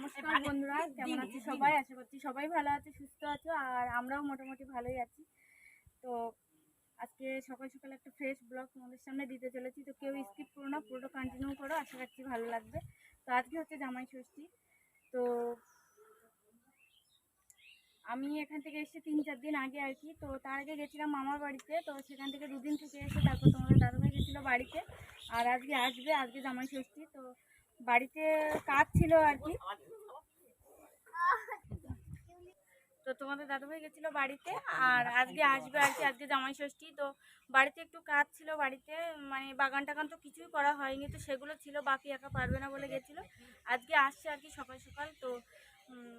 নমস্কার বন্ধুরা কেমন আছো সবাই? আশা করছি সবাই ভালো আছে সুস্থ আছো আর আমরাও মোটামুটি ভালোই আছি। তো আজকে সকাল সকাল একটা ফ্রেশ ব্লগ তোমাদের সামনে দিতে চলেছি তো কেউ স্কিপ করো না পুরোটা কন্টিনিউ করো আশা করছি ভালো লাগবে। তো আজকে হচ্ছে জামাই ষষ্ঠী তো আমি এখান থেকে এসেছি তিন চার দিন আগে আর কি তো তার আগে গেছিলাম মামার বাড়িতে তো সেখান থেকে দুদিন থেকে এসে তারপর তোমাদের দাদাভাই গেছিল বাড়িতে আর আজকে আসবে আজকে জামাই ষষ্ঠী তো বাড়িতে কাজ ছিল আর কি। তো তোমাদের দাদুভাই গেছিল বাড়িতে আর আজকে আসবে আর কি, আজকে জামাই ষষ্ঠী। তো বাড়িতে একটু কাজ ছিল বাড়িতে মানে বাগান টাগান তো কিছুই করা হয়নি, তো সেগুলো ছিল, বাকি একা পারবে না বলে গেছিল। আজকে আসছে আর কি সকাল সকাল, তো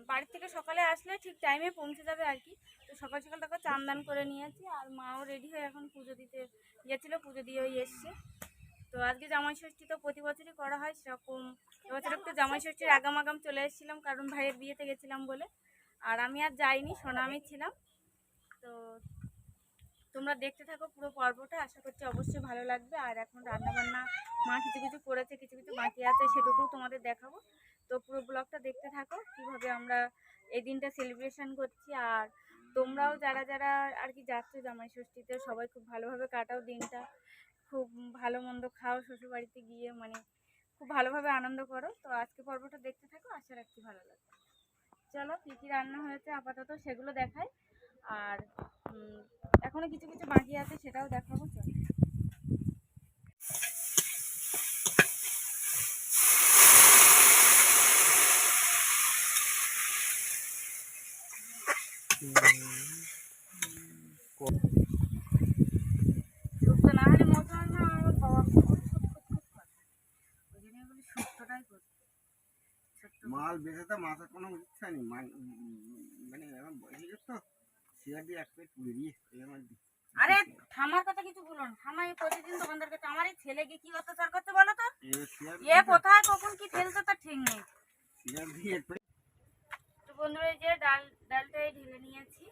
বাড়ি থেকে সকালে আসলে ঠিক টাইমে পৌঁছে যাবে আর কি। তো সকাল সকাল তাকে চান দান করে নিয়েছি, আর মাও রেডি হয়ে এখন পুজো দিতে গেছিল, পুজো দিয়ে এসছে। তো আজকে জামাই ষষ্ঠী তো প্রতি বছরই করা হয় সেরকম এবছর একটু জামাই ষষ্ঠীর আগাম আগাম চলে এসেছিলাম কারণ ভাইয়ের বিয়েতে গেছিলাম বলে। আর আমি আর যাইনি সোনামি ছিলাম। তো তোমরা দেখতে থাকো পুরো পর্বটা আশা করছি অবশ্যই ভালো লাগবে। আর এখন রান্নাবান্না মা কিছু কিছু করেছে কিছু কিছু বাকি আছে সেটুকুও তোমাদের দেখাবো। তো পুরো ব্লগটা দেখতে থাকো কীভাবে আমরা এই দিনটা সেলিব্রেশন করছি। আর তোমরাও যারা যারা আর কি যাচ্ছ জামাই ষষ্ঠীতে সবাই খুব ভালোভাবে কাটাও দিনটা। খুব ভালো মন্দ খাও শ্বশুরবাড়িতে গিয়ে মানে খুব ভালোভাবে আনন্দ করো তো আজকে পর্বটা দেখতে থাকো আশা রাখছি ভালো লাগবে চলো কী কী রান্না হয়েছে আপাতত সেগুলো দেখাই আর উম, এখনও কিছু কিছু বাকি আছে সেটাও দেখাবো চলো না হলে মতো হয় না আমার বাবা খুব খুব খুব খুব করে ওই জন্য বলি শুক্তোটাই করি শুক্তো বেচে মাথার কোনো ইচ্ছা নেই। মানে এখন বয়সে গেছে তো শেয়ার দিয়ে এক প্লেট পুড়ে দিয়ে এই দি- আরে থামার কথা কিছু বলো না। থামা এই প্রতিদিন দোকানদার কাছে আমার এই ছেলে গিয়ে কি অত্যাচার করতে বলো তো? এ কোথায় কখন কি ফেলছে তার ঠিক নেই। তো বন্ধুরা এই যে ডাল ডালটাই ঢেলে নিয়েছি।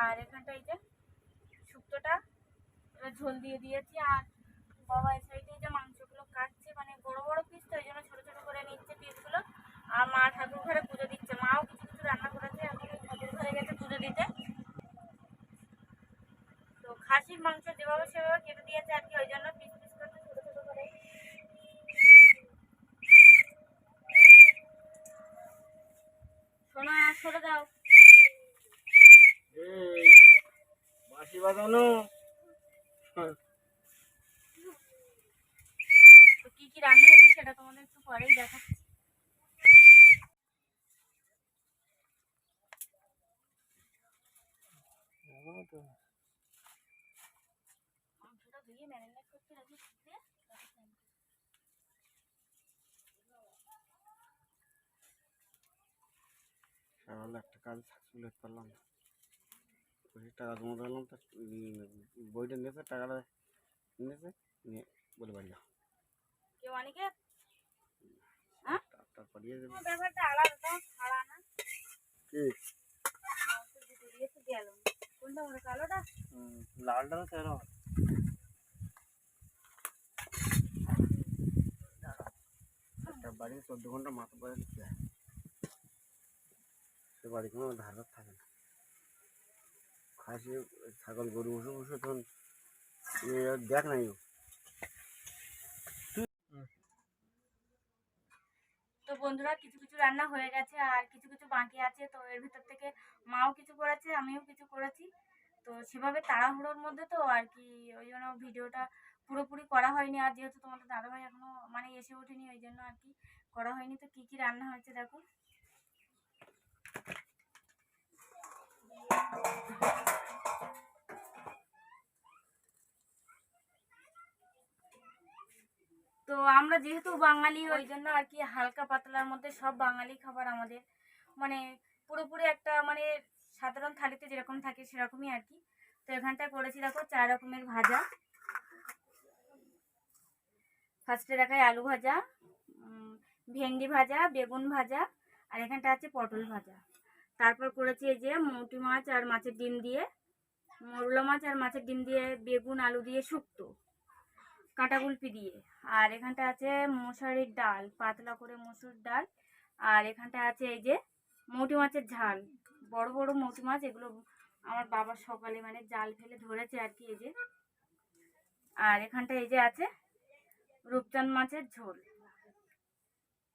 আর এখানটা এই যে শুক্তোটা এবার ঝোল দিয়ে দিয়েছি। আর বাবা এই সাইডে যে মাংসগুলো কাটছে মানে বড় বড় পিস তো ওই জন্য ছোটো ছোটো করে নিচ্ছে পিসগুলো আর মা ঠাকুর ঘরে পুজো দিচ্ছে। মাও কিছু কিছু রান্না করেছে এখন ঠাকুর ঘরে গেছে পুজো দিতে। তো খাসির মাংস যেভাবে সেভাবে কেটে দিয়েছে আর কি ওই জন্য পিস পিস করে ছোটো ছোটো করে সোনা সরে দাও। এই বাজানো। কি কি রান্না হয়েছে সেটা তোমাদের একটু পরেই দেখাচ্ছি। মাংসটা ধুয়ে ম্যারিনেট করতে রাখি শুকিয়ে তারপর স্নান করব। সকালে একটা কাজ সাকসেসফুল হতে পারলাম। না পঁচিশ টাকা জমা দিলাম তো বইটা নিয়েছে টাকাটা নিয়েছে নিয়ে বলে বাড়ি যাও। কেউ অনেকে? হ্যাঁ? পাঠিয়ে দেবে। ব্যাপারটা আলাদা ছাড়া না। কি? গেল কোনটা কালোটা লালটা তো তেরো একটা বাড়ি চোদ্দ ঘণ্টা মাথা পরে দিতে সে বাড়ি কোনো ধার থাকে না খাসি ছাগল গরু বসে বসে তখন দেখ নাই ও তো বন্ধুরা কিছু কিছু রান্না হয়ে গেছে আর কিছু কিছু বাকি আছে। তো এর ভিতর থেকে মাও কিছু করেছে, আমিও কিছু করেছি। তো সেভাবে তাড়াহুড়োর মধ্যে তো আর কি, ওই জন্য ভিডিওটা পুরোপুরি করা হয়নি। আর যেহেতু তোমাদের দাদাভাই এখনও মানে এসে ওঠেনি, ওই জন্য আর কি করা হয়নি। তো কী কী রান্না হয়েছে দেখো। আমরা যেহেতু বাঙালি, ওই জন্য আর কি হালকা পাতলার মধ্যে সব বাঙালি খাবার আমাদের মানে পুরোপুরি একটা মানে সাধারণ থালিতে যেরকম থাকে সেরকমই আর কি। তো এখানটায় করেছি দেখো চার রকমের ভাজা। ফার্স্টে দেখায় আলু ভাজা ভেন্ডি ভাজা, বেগুন ভাজা, আর এখানটা আছে পটল ভাজা। তারপর করেছি এই যে মৌটি মাছ আর মাছের ডিম দিয়ে, মরুলা মাছ আর মাছের ডিম দিয়ে বেগুন, আলু দিয়ে শুক্তো। কাঁটা গুলপি দিয়ে। আর এখানটা আছে মশারির ডাল, পাতলা করে মসুর ডাল। আর এখানটা আছে এই যে মৌটি মাছের ঝাল। বড় বড় মৌটি মাছ, এগুলো আমার বাবা সকালে মানে জাল ফেলে ধরেছে আর কি এই যে। আর এখানটা এই যে আছে রূপচাঁদ মাছের ঝোল।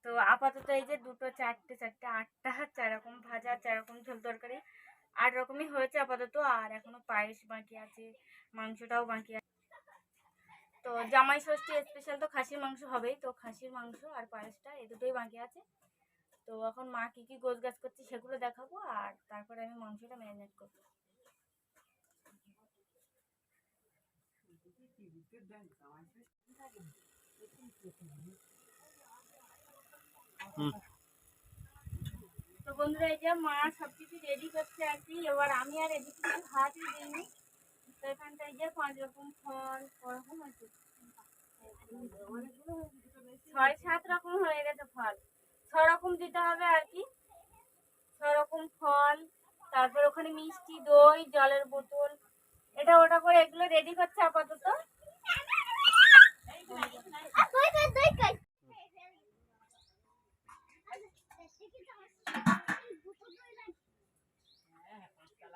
তো আপাতত এই যে দুটো চারটে চারটে আটটা, চার রকম ভাজা, চার রকম ঝোল তরকারি। আট রকমই হয়েছে আপাতত, আর এখনও পায়েস বাকি আছে, মাংসটাও বাকি আছে। তো জামাই ষষ্ঠী স্পেশাল তো খাসির মাংস হবেই, তো খাসির মাংস আর পায়েসটা এই দুটোই বাকি আছে। তো এখন মা কী কী গোছ গাছ করছে সেগুলো দেখাবো আর তারপরে আমি মাংসটা ম্যারিনেট করব। তো বন্ধুরা এই যে মা সব কিছু রেডি করছে আর কি, এবার আমি আর এদিকে কিছু হাতই দিইনি। তো এখানটায় যে পাঁচ রকম ফল, ওরকম আছে ছয় সাত রকম হয়ে গেছে ফল। ছ রকম দিতে হবে আর কি। ছ রকম ফল, তারপর ওখানে মিষ্টি, দই, জলের বোতল। এটা ওটা করে এগুলো রেডি করছে আপাতত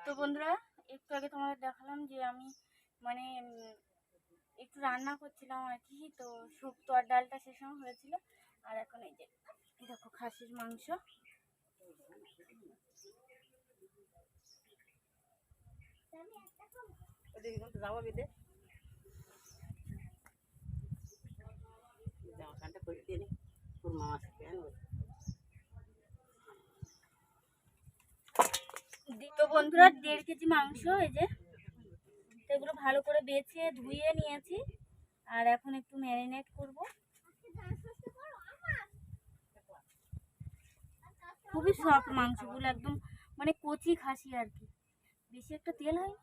তো বন্ধুরা একটু আগে তোমাদের দেখালাম যে আমি মানে একটু রান্না করছিলাম আর কি, তো শুক্তো আর ডালটা সে সময় হয়েছিল। আর এখন এই যে দেখো খাসির মাংস। জামা প্যান্টটা করে দিয়ে নি। তোর মামা সাথে আনব দি- তো বন্ধুরা, দেড় কেজি মাংস, এই যে। এগুলো ভালো করে বেছে, ধুয়ে নিয়েছি। আর এখন একটু ম্যারিনেট করব। খুবই সফট মাংসগুলো, একদম মানে কচি খাসি আর কি। বেশি একটা তেল হয়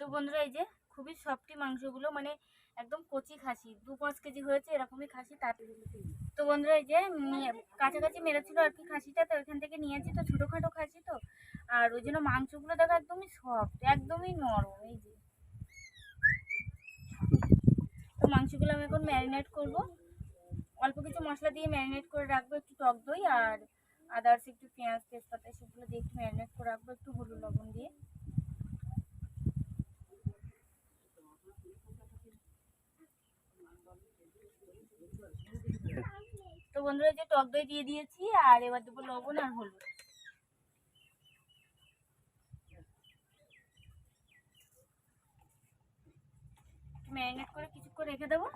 তো বন্ধুরা, এই যে খুবই সফটি মাংসগুলো মানে একদম কচি খাসি, দু পাঁচ কেজি হয়েছে, এরকমই খাসি তাতে তো বন্ধুরা, এই যে কাছাকাছি মেরেছিল আর কি খাসিটা, তো ওইখান থেকে নিয়েছি তো ছোটোখাটো খাসি তো। আর ওই জন্য মাংসগুলো দেখো একদমই সফট একদমই নরম, এই যে। তো মাংসগুলো আমি এখন ম্যারিনেট করব। অল্প কিছু মশলা দিয়ে ম্যারিনেট করে রাখব, একটু টক দই আর আদার্স একটু পেঁয়াজ, তেজপাতা সেগুলো দিয়ে একটু ম্যারিনেট করে রাখব, একটু হলুদ লবণ দিয়ে। তো বন্ধুরা যে টক দই দিয়ে দিয়েছি, আর এবার দেবো লবণ আর হলুদ। ম্যারিনেট করে কিছুক্ষণ রেখে দেবো।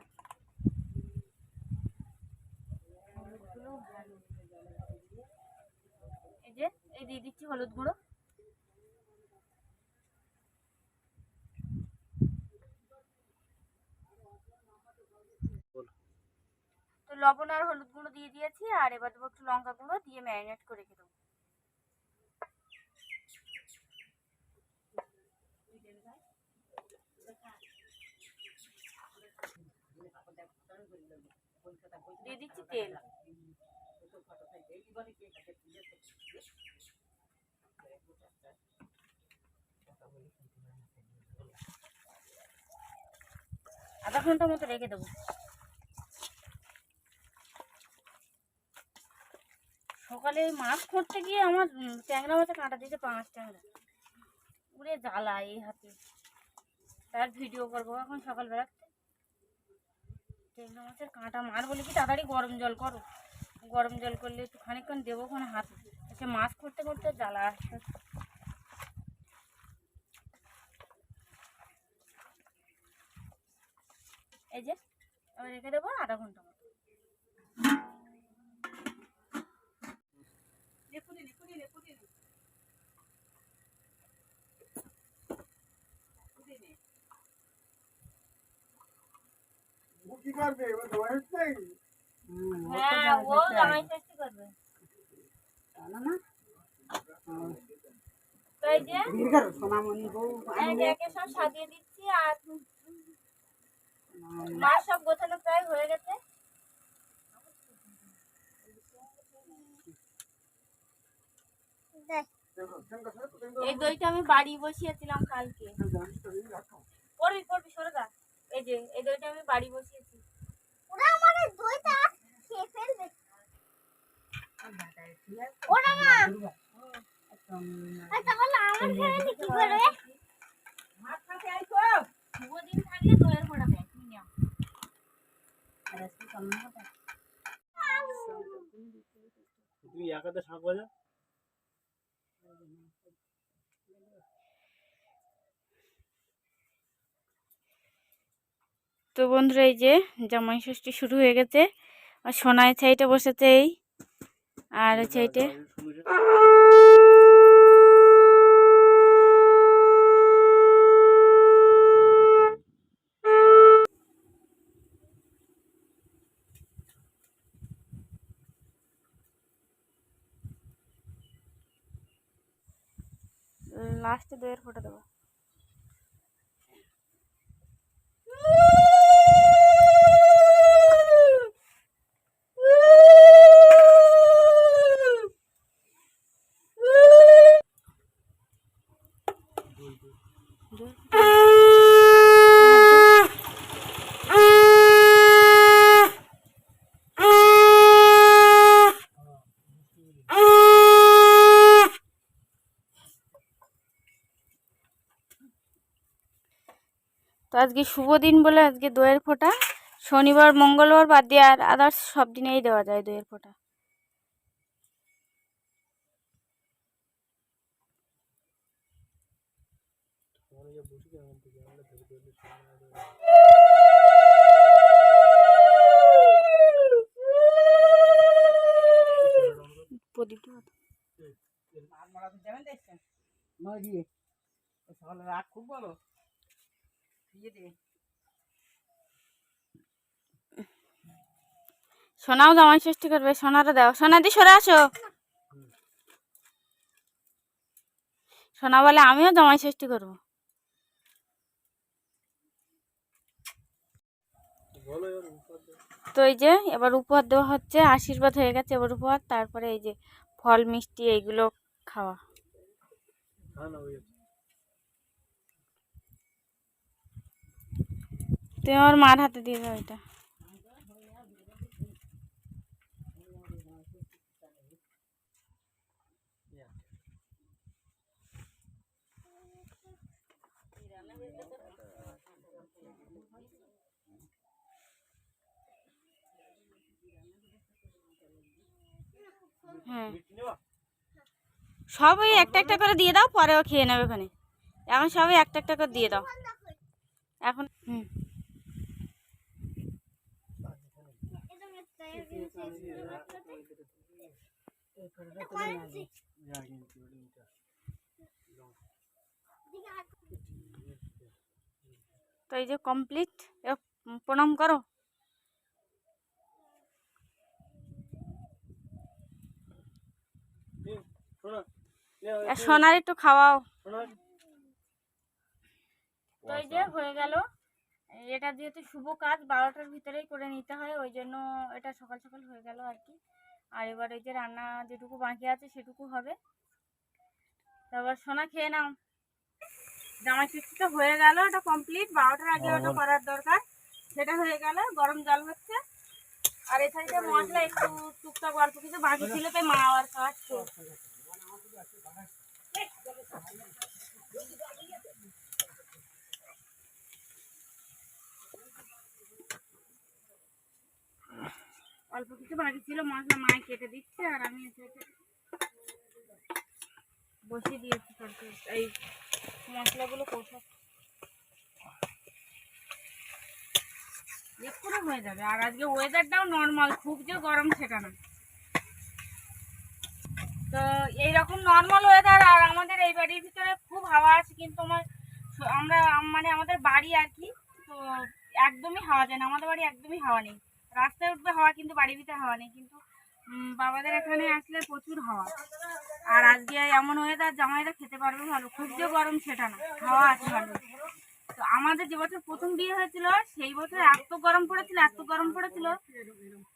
এই যে, এই দিয়ে দিচ্ছি হলুদ গুঁড়ো। লবণ আর হলুদ গুঁড়ো দিয়ে দিয়েছি, আর এবার দেবো একটু লঙ্কা গুঁড়ো দিয়ে ম্যারিনেট করে রেখে দেবো দিয়ে দিচ্ছি তেল। আধা ঘণ্টা মতো রেখে দেবো। সকালে মাছ খুঁড়তে গিয়ে আমার ট্যাংরা মাছে কাঁটা দিয়েছে পাঁচ ট্যাংরা উড়ে জ্বালা এই হাতে। তার ভিডিও করব এখন সকালবেলাতে ট্যাংরা মাছের কাঁটা মার বলে কি, তাড়াতাড়ি গরম জল করো। গরম জল করলে একটু খানিকক্ষণ দেবো ওখানে হাত। সে মাছ করতে করতে জ্বালা আসছে। এই যে আমি রেখে দেবো আধা ঘণ্টা করবে ও বয়স নেই হ্যাঁ ও জামাই ষষ্ঠী করবে। জানো না? তো এই যে দীর্ঘার সোনামণি বউ এই একে সব সাজিয়ে দিচ্ছি আর মাছ সব গোছানো প্রায় হয়ে গেছে। এই দইটা আমি বাড়ি বসিয়েছিলাম কালকে। পড়বি পড়বি সরে যা। এই যে এই দইটা আমি বাড়ি বসিয়েছি। ওরা আমাদের দইটা খেয়ে ফেলবে। ওরা না। আর তাহলে আমার ফেলে কি করবে? শুভ দিন থাকলে দইয়ের ফোঁটা দেয় তুই নাও। তুমি এক হাতে শাঁখ বাজা তো বন্ধুরা এই যে জামাই ষষ্ঠী শুরু হয়ে গেছে। আর সোনাই ছাইটা বসেছে এই। আর ছাইটে লাস্টে দইয়ের ফোঁটা দেবো। তো আজকে শুভ দিন বলে আজকে দইয়ের ফোঁটা শনিবার মঙ্গলবার বাদ দিয়ে আর আদার্স সব দিনেই দেওয়া যায় দইয়ের ফোঁটা প্রদীপটা কত? যাবেন দেখছেন সকালে রাগ খুব বড় সোনাও জামাই ষষ্ঠী করবে। সোনারও দাও। সোনা দি, সরে আসো। সোনা বলে আমিও জামাই ষষ্ঠী করব। তো এই যে, এবার উপহার দেওয়া হচ্ছে। আশীর্বাদ হয়ে গেছে এবার উপহার। তারপরে এই যে ফল, মিষ্টি, এইগুলো খাওয়া। তুমি আমার মার হাতে দিয়ে দাও এটা হ্যাঁ। সবই একটা একটা করে দিয়ে দাও পরেও খেয়ে নেবে ওখানে। এখন সবই একটা একটা করে দিয়ে দাও। এখন, হুম যা কিনতে পারি এটা। তো এই যে কমপ্লিট প্রণাম করো সোনার একটু খাওয়াও তো এই যে হয়ে গেল এটা যেহেতু শুভ কাজ বারোটার ভিতরেই করে নিতে হয় ওই জন্য এটা সকাল সকাল হয়ে গেল আর কি। আর এবার ওই যে রান্না যেটুকু বাকি আছে সেটুকু হবে। তারপর সোনা খেয়ে নাও। জামা ষষ্ঠীটা হয়ে গেল এটা কমপ্লিট বারোটার আগে ওটা করার দরকার। সেটা হয়ে গেল গরম জল হচ্ছে। আর এই সাইডে মশলা একটু টুকটাক অল্প কিছু বাকি ছিল তাই মা আবার কাটছে অল্প কিছু বাকি ছিল, মশলা মায় কেটে দিচ্ছে আর আমি বসিয়ে দিয়েছি এই মশলাগুলো কষা এক্ষুনি হয়ে যাবে। আর আজকে ওয়েদারটাও নর্মাল খুব যে গরম সেটা না। তো এইরকম নর্মাল ওয়েদার আর আমাদের এই বাড়ির ভিতরে খুব হাওয়া আছে, কিন্তু আমার আমরা মানে আমাদের বাড়ি আর কি, তো একদমই হাওয়া যায় না। আমাদের বাড়ি একদমই হাওয়া নেই। রাস্তায় উঠবে হাওয়া কিন্তু বাড়ির ভিতরে হাওয়া নেই, কিন্তু বাবাদের এখানে আসলে প্রচুর হাওয়া। আর আজকে এমন ওয়েদার জামাইরা খেতে পারবে ভালো, খুব যে গরম সেটা না, হাওয়া আছে ভালো তো আমাদের যে বছর প্রথম বিয়ে হয়েছিল, সেই বছর এত গরম পড়েছিল, এত গরম পড়েছিল।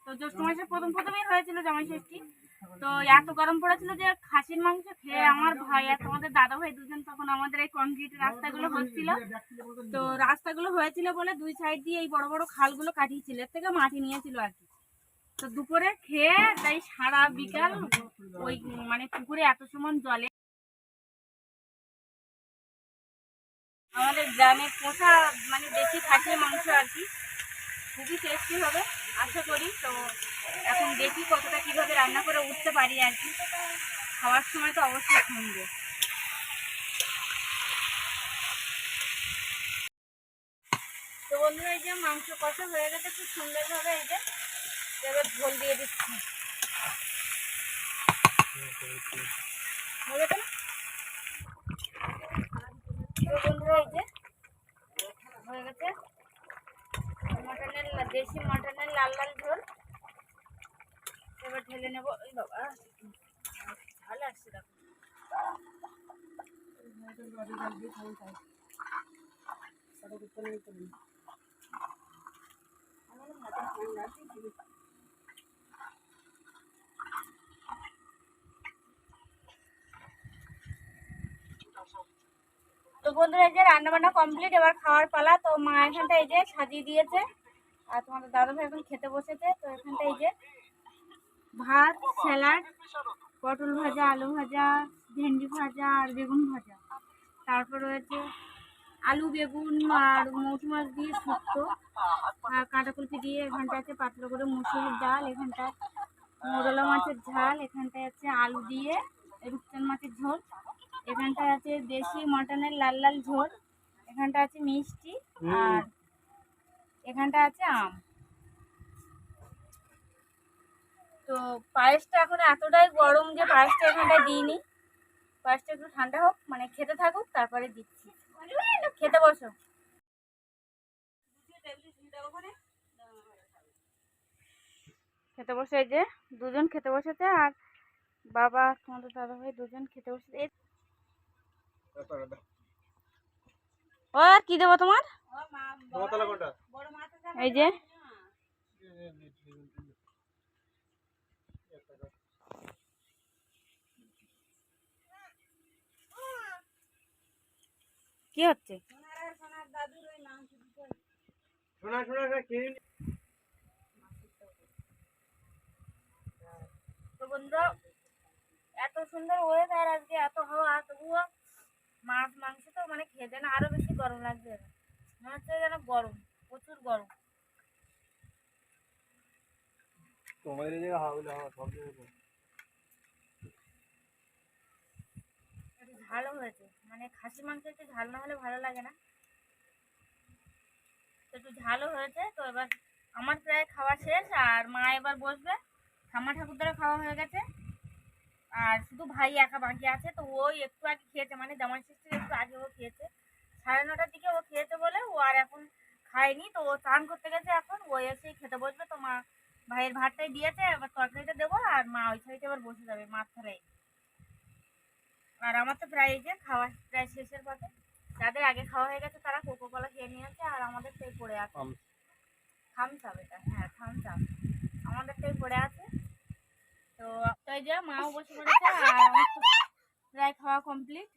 তো জ্যৈষ্ঠ মাসে প্রথম প্রথমই হয়েছিল জামাই ষষ্ঠী। তো এত গরম পড়েছিল যে খাসির মাংস খেয়ে আমার ভাই আর তোমাদের দাদা ভাই দুজন তখন আমাদের এই কংক্রিট রাস্তাগুলো হচ্ছিল। তো রাস্তাগুলো হয়েছিল বলে দুই সাইড দিয়ে এই বড় বড় খালগুলো কাটিয়েছিল, এর থেকে মাটি নিয়েছিল আর কি। তো দুপুরে খেয়ে তাই সারা বিকাল ওই মানে পুকুরে এত সমান জলে আমাদের গ্রামে পোষা মানে দেশি খাসির মাংস আর কি। খুবই টেস্টি হবে, আশা করি। তো এখন দেখি কতটা কীভাবে রান্না করে উঠতে পারি আর কি। খাওয়ার সময় তো অবশ্যই শুনব তো বন্ধুরা, এই যে মাংস কষা হয়ে গেছে, খুব সুন্দরভাবে এই যে, এবার ঝোল দিয়ে দিচ্ছি। হয়ে গেছে না? তো বন্ধুরা এই যে হয়ে গেছে মটনের লা- দেশি মটনের লাল লাল ঝোল এবার নেব। ওই বাবা ভালো আসছে দেখো তো বন্ধুরা, এই যে রান্নাবান্না কমপ্লিট এবার খাওয়ার পালা। তো মা এখানটা এই যে সাজিয়ে দিয়েছে। আর তোমাদের দাদা ভাই এখন খেতে বসেছে। তো এখানটা এই যে ভাত স্যালাড পটল ভাজা আলু ভাজা ভেন্ডি ভাজা আর বেগুন ভাজা। তারপর রয়েছে আলু বেগুন আর মৌসুম মাছ দিয়ে শুক্তো। আর কাঁটাকুলপি দিয়ে এখানটা আছে পাতলা করে মুসুরির ডাল এখানটা মোরলা মাছের ঝাল এখানটায় আছে আলু দিয়ে রূপচান মাছের ঝোল এখানটায় আছে দেশি মটনের লাল লাল ঝোল এখানটা আছে মিষ্টি আর এখানটা আছে আম। তো পায়েসটা এখন এতটাই গরম যে পায়েসটা এখানটায় দিইনি। পায়েসটা একটু ঠান্ডা হোক মানে খেতে থাকুক তারপরে দিচ্ছি। খেতে বসো। খেতে বসে এই যে দুজন খেতে বসেছে আর বাবা তোমাদের দাদা ভাই দুজন খেতে বসেছে। এই- ও আর কি দেবো তোমার? এই যে। কি হচ্ছে? শোনা শোনা তো বন্ধুরা এত সুন্দর ওয়েদার আজকে এত হাওয়া তবুও মাছ মাংস তো মানে খেতে না আরও বেশি গরম লাগছে। মনে হচ্ছে যেন গরম প্রচুর গরম। তোমার এই জায়গা হাওয়া হাওয়া সব জায়গায় ঝালও হয়েছে। মানে খাসি মাংস একটু ঝাল না হলে ভালো লাগে না। একটু ঝালও হয়েছে, তো এবার আমার প্রায় খাওয়া শেষ, আর মা এবার বসবে। ঠাম্মা খাওয়া হয়ে গেছে। আর শুধু ভাই একা বাকি আছে, তো ওই একটু আগে খেয়েছে। মানে জামাই ষষ্ঠীর একটু আগে ও খেয়েছে। সাড়ে নটার দিকে ও খেয়েছে বলে ও আর এখন খায়নি, তো ও স্নান করতে গেছে এখন। ও এসেই খেতে বসবে, তো মা ভাইয়ের ভাতটাই দিয়েছে এবার তরকারিটা দেবো আর মা ওই সাইডে এবার বসে যাবে মাছ আর আমার তো প্রায় যে খাওয়া প্রায় শেষের পথে। যাদের আগে খাওয়া হয়ে গেছে তারা কোকো কলা খেয়ে নিয়েছে আর আমাদের সেই পড়ে আছে। থামস আপ এটা হ্যাঁ থামস আপ আমাদের সেই পড়ে আছে। তো তো এই যে মাও বসে পড়েছে আর আমার তো প্রায় খাওয়া কমপ্লিট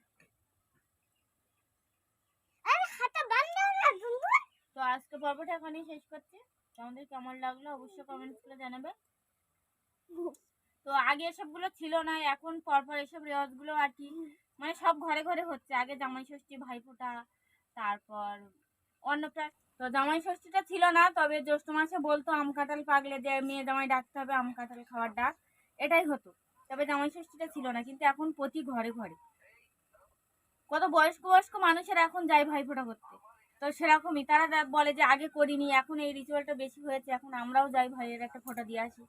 আরে হাতে বান্ধা না দুন্দু তো আজকে পর্বটা এখানেই শেষ করছি। আমাদের কেমন লাগল? অবশ্যই কমেন্টস করে জানাবে। তো আগে এসবগুলো ছিল না, এখন পরপর এসব রেওয়াজগুলো আর কি মানে সব ঘরে ঘরে হচ্ছে। আগে জামাই ষষ্ঠী, ভাইফোঁটা, তারপর অন্নপ্রাশ। তো জামাই ষষ্ঠীটা ছিল না, তবে জ্যৈষ্ঠ মাসে বলতো, আম কাঁঠাল পাকলে যে মেয়ে জামাই ডাকতে হবে, আম কাঁঠাল খাওয়ার ডাক। এটাই হতো। তবে জামাই ষষ্ঠীটা ছিল না, কিন্তু এখন প্রতি ঘরে ঘরে। কত বয়স্ক বয়স্ক মানুষের এখন যায় ভাইফোঁটা করতে। তো সেরকমই তারা বলে যে আগে করিনি, এখন এই রিচুয়ালটা বেশি হয়েছে, এখন আমরাও যাই ভাইয়ের একটা ফোঁটা দিয়ে আসি।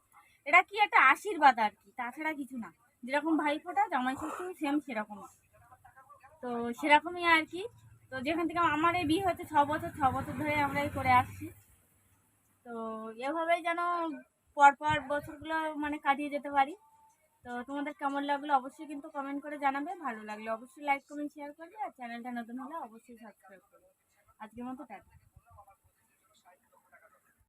এটা কি একটা আশীর্বাদ আর কি, তাছাড়া কিছু না। যেরকম ভাই ফোঁটা জামাই ষষ্ঠী সেম সেরকম তো সেরকমই আর কি। তো যেখান থেকে আমার এই বিয়ে হচ্ছে ছ বছর ছ বছর ধরে আমরা এই করে আসছি। তো এভাবেই যেন পরপর বছরগুলো মানে কাটিয়ে যেতে পারি। তো তোমাদের কেমন লাগল অবশ্যই কিন্তু কমেন্ট করে জানাবে। ভালো লাগলে অবশ্যই লাইক কমেন্ট শেয়ার করবে। আর চ্যানেলটা নতুন হলে অবশ্যই সাবস্ক্রাইব করবে। আজকের মতো টাটা।